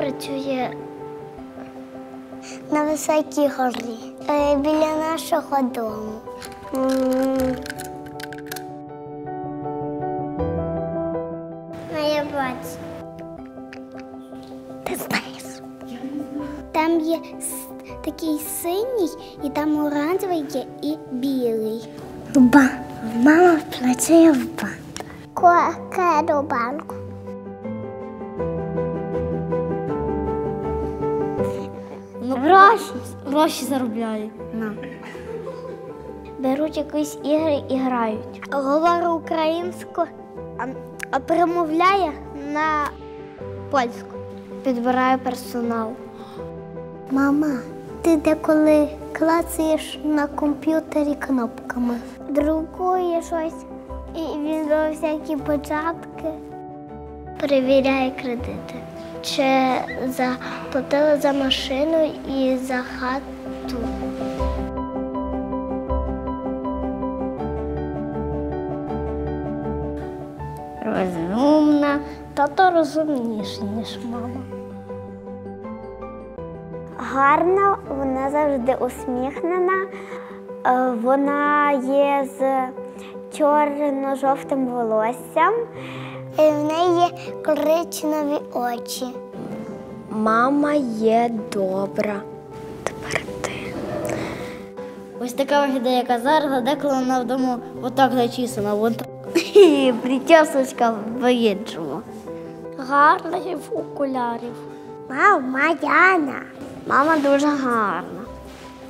працює на високій горі е, біля нашого дому. Моя бачу. Ти знаєш. Там є такий синій, і там оранжевий є і білий. Руба. Мама працює в банку. Яка банку. Гроші. Заробляє. На. Беруть якісь ігри і грають. Говорю українську, а, а перемовляє на польську. Підбираю персонал. Мама, ти деколи клацаєш на комп'ютері кнопками. Друкує щось, і він робить всякі початки. Перевіряє кредити. Чи заплатили за машину і за хату. Розумна, тато розумніший, ніж мама. Гарна, вона завжди усміхнена. Е, Вона є з чорно-жовтим волоссям. І в неї є коричневі очі. Мама є добра. Тепер ти. Ось така виглядає яка зараз, а деколи вона вдома отак зачісана. Вон так. Причесочка по-іншому. Гарних окулярів. Мама Яна. Мама дуже гарна,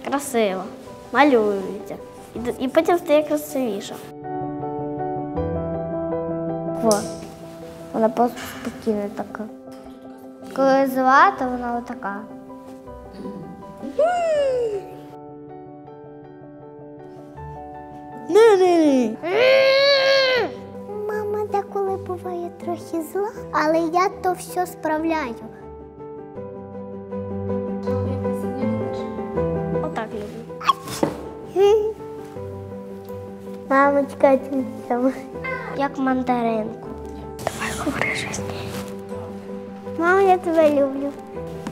красива, малюється. І, і потім стає красивіша. Во. Вона просто спокійна така. Коли звати, вона отака. Не-не-не. Мама деколи буває трохи зла, але я то все справляю. Отак люблю. Мамочка тітя. Як мандаринку. Говори щось. Мама, я тебе люблю.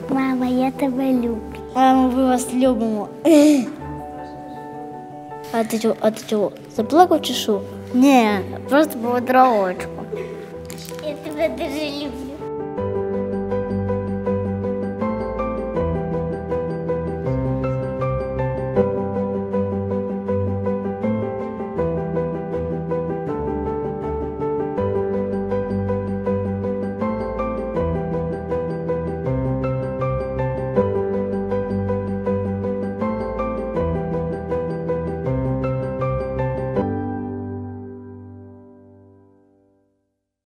Мама, я тебе люблю. Мамо, ми вас любимо. А ти чого? А ти чого? Заплакав чи що? Ні, просто по очку. Я тебе дуже люблю.